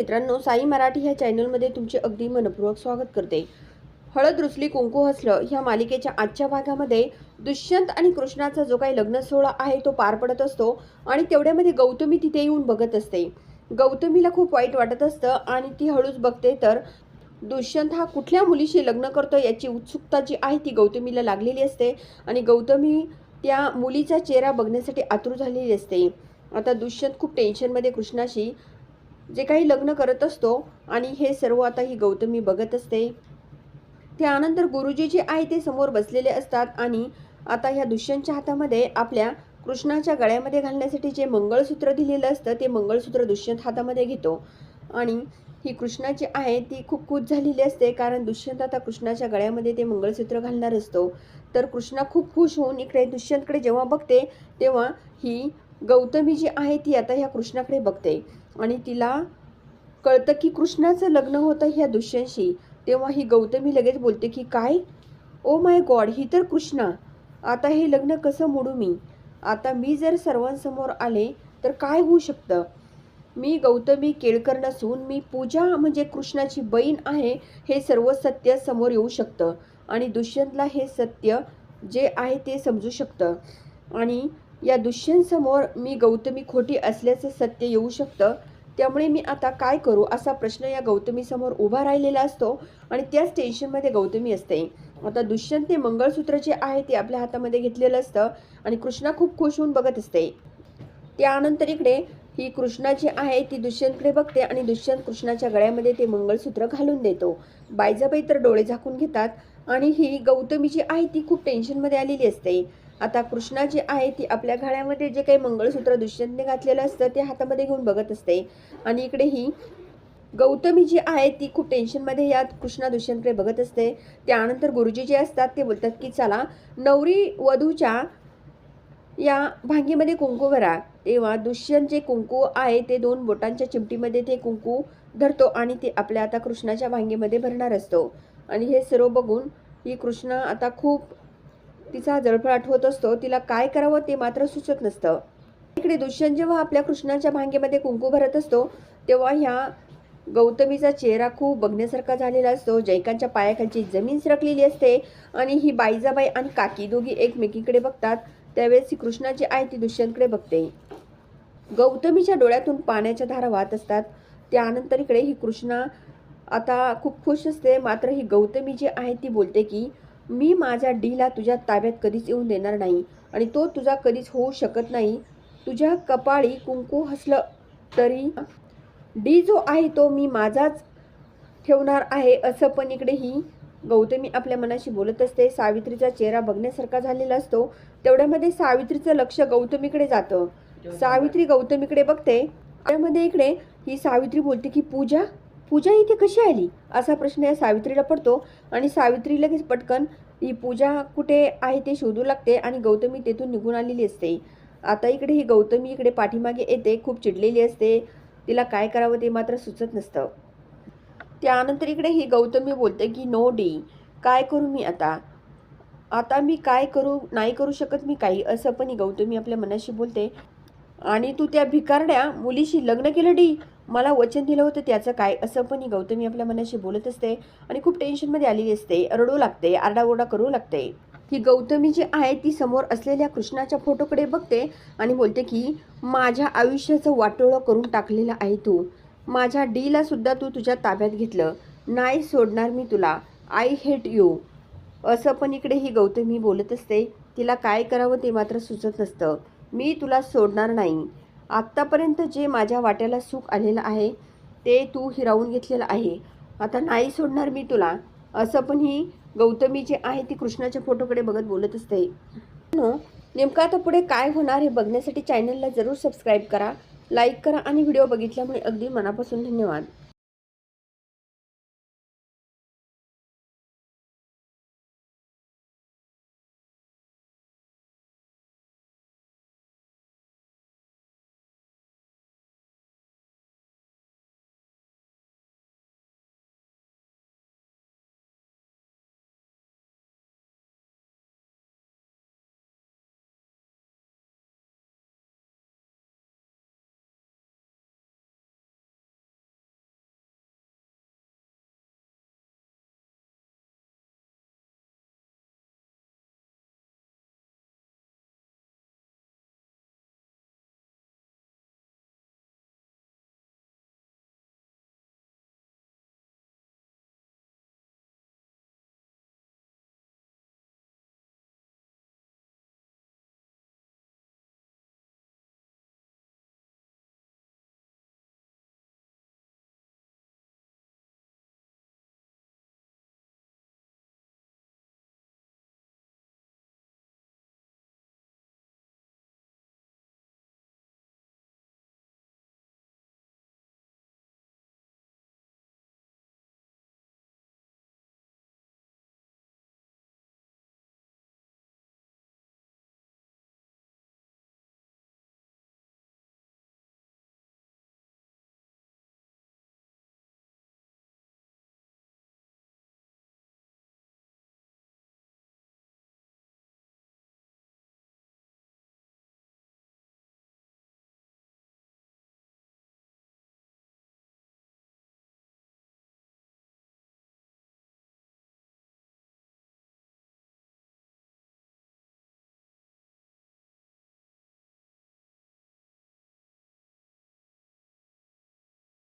मित्रांनो साई मराठी ह्या चॅनलमध्ये तुमचे अगदी मनपूर्वक स्वागत करते. हळद रुसली कुंकू हसलं ह्या मालिकेच्या आजच्या भागामध्ये दुष्यंत आणि कृष्णाचा जो काही लग्न सोहळा आहे तो पार पडत असतो आणि तेवढ्यामध्ये गौतमी तिथे येऊन बघत असते. गौतमीला खूप वाईट वाटत असतं आणि ती हळूच बघते तर दुष्यंत हा कुठल्या मुलीशी लग्न करतो याची उत्सुकता जी आहे ती गौतमीला लागलेली असते आणि गौतमी त्या मुलीचा चेहरा बघण्यासाठी आतुर झालेली असते. आता दुष्यंत खूप टेन्शनमध्ये कृष्णाशी जे काही लग्न करत असतो आणि हे सर्व आता ही गौतमी बघत असते. त्यानंतर गुरुजी जे आहे ते समोर बसलेले असतात आणि आता ह्या दुष्यंतच्या हातामध्ये आपल्या कृष्णाच्या गळ्यामध्ये घालण्यासाठी जे मंगळसूत्र दिलेलं असतं ते मंगळसूत्र दुष्यंत हातामध्ये घेतो. आणि ही कृष्णा जी आहे ती खूप खुश झालेली असते कारण दुष्यंत आता कृष्णाच्या गळ्यामध्ये ते मंगळसूत्र घालणार असतो. तर कृष्णा खूप खुश होऊन इकडे दुष्यंतकडे जेव्हा बघते तेव्हा ही गौतमी जी आहे ती आता ह्या कृष्णाकडे बघते. आणि तिला कळतं की कृष्णाचं लग्न होतं ह्या दुष्यंशी. तेव्हा ही गौतमी लगेच बोलते की काय? ओ माय गॉड ही तर कृष्णा. आता हे लग्न कसं मोडू मी? आता मी जर सर्वांसमोर आले तर काय होऊ शकतं? मी गौतमी केळकर नसून मी पूजा म्हणजे कृष्णाची बहीण आहे हे सर्व सत्य समोर येऊ शकतं. आणि दुष्यंतला हे सत्य जे आहे ते समजू शकतं. आणि या दुष्यंतसमोर मी गौतमी खोटी असल्याचं सत्य येऊ शकतं त्यामुळे मी आता काय करू असा प्रश्न या गौतमीसमोर उभा राहिलेला असतो आणि त्याच टेन्शनमध्ये गौतमी असते. आता दुष्यंतने मंगळसूत्र जे आहे ते आपल्या हातामध्ये घेतलेलं असतं आणि कृष्णा खूप खुश होऊन बघत असते. त्यानंतर इकडे ही कृष्णा जी आहे ती दुष्यंतकडे बघते आणि दुष्यंत कृष्णाच्या गळ्यामध्ये ते मंगळसूत्र घालून देतो. बायजाबाई तर डोळे झाकून घेतात आणि ही गौतमी जी आहे ती खूप टेन्शनमध्ये आलेली असते. आता कृष्णा जी आहे ती आपल्या घाण्यामध्ये जे काही मंगळसूत्र दुष्यंतने घातलेलं असतं ते हातामध्ये घेऊन बघत असते. आणि इकडे ही गौतमी जी आहे ती खूप टेन्शनमध्ये या कृष्णा दुष्यंतकडे बघत असते. त्यानंतर गुरुजी जे असतात ते बोलतात की चला नवरी वधूच्या या भांगीमध्ये कुंकू भरा. तेव्हा दुष्यंत जे कुंकू आहे ते दोन बोटांच्या चिमटीमध्ये ते कुंकू धरतो आणि ते आपल्या आता कृष्णाच्या भांगेमध्ये भरणार असतो. आणि हे सर्व बघून ही कृष्णा आता खूप तिचा जळफळाट होत असतो तिला काय करावं ते मात्र सुचत नसतं. इकडे दुष्यंत जेव्हा आपल्या कृष्णाच्या भांगेमध्ये कुंकू भरत असतो तेव्हा ह्या गौतमीचा चेहरा खूप बघण्यासारखा झालेला असतो. जयकांच्या पायाखालची जमीन सरकलेली असते आणि ही बाईजाबाई आणि काकी दोघी एकमेकीकडे बघतात. त्यावेळेस ही कृष्णा जी आहे ती दुष्यंतकडे बघते. गौतमीच्या डोळ्यातून पाण्याच्या धारा वाहत असतात. त्यानंतर इकडे ही कृष्णा आता खूप खुश असते. मात्र ही गौतमी जी आहे ती बोलते की मी माझ्या डीला तुझ्या ताब्यात कधीच येऊन देणार नाही आणि तो तुझा कधीच होऊ शकत नाही. तुझ्या कपाळी कुंकू हसलं तरी डी जो आहे तो मी माझाच ठेवणार आहे असं पण इकडे ही गौतमी आपल्या मनाशी बोलत असते. सावित्रीचा चेहरा बघण्यासारखा झालेला असतो. तेवढ्यामध्ये सावित्रीचं लक्ष गौतमीकडे जातं. सावित्री गौतमीकडे बघते. त्यामध्ये इकडे ही सावित्री बोलते की पूजा पूजा इथे कशी आली? असा प्रश्न या सावित्रीला पडतो आणि सावित्री लगेच पटकन ही पूजा कुठे आहे ते शोधू लागते आणि गौतमी तेथून निघून आलेली असते. आता इकडे ही गौतमी इकडे पाठीमागे येते खूप चिडलेली असते. तिला काय करावं ते मात्र सुचत नसतं. त्यानंतर इकडे ही गौतमी बोलते की नो डी काय करू मी आता? आता मी काय करू नाही करू शकत मी काही असं पण ही गौतमी आपल्या मनाशी बोलते. आणि तू त्या भिकारड्या मुलीशी लग्न केलं डी? मला वचन दिलं होतं त्याचं काय असं पण ही गौतमी आपल्या मनाशी बोलत असते आणि खूप टेन्शनमध्ये आलेली असते रडू लागते आरडाओरडा करू लागते. ही गौतमी जी आहे ती समोर असलेल्या कृष्णाच्या फोटोकडे बघते आणि बोलते की माझ्या आयुष्याचं वाटोळं करून टाकलेलं आहे तू. माझ्या डीला सुद्धा तू तुझ्या ताब्यात घेतलं. नाही सोडणार मी तुला. आय हेट यू असं पण इकडे ही गौतमी बोलत असते. तिला काय करावं ते मात्र सुचत नसतं. मी तुला सोडणार नाही. आत्तापर्यंत जे माझ्या वाट्याला सुख आलेलं आहे ते तू हिरावून घेतलेलं आहे. आता नाही सोडणार मी तुला. असं पण ही गौतमी जी आहे ती कृष्णाच्या फोटोकडे बघत बोलत असते. मित्रांनो, नेमकं आता पुढे काय होणार हे बघण्यासाठी चॅनलला जरूर सबस्क्राईब करा लाईक करा आणि व्हिडिओ बघितल्यामुळे अगदी मनापासून धन्यवाद.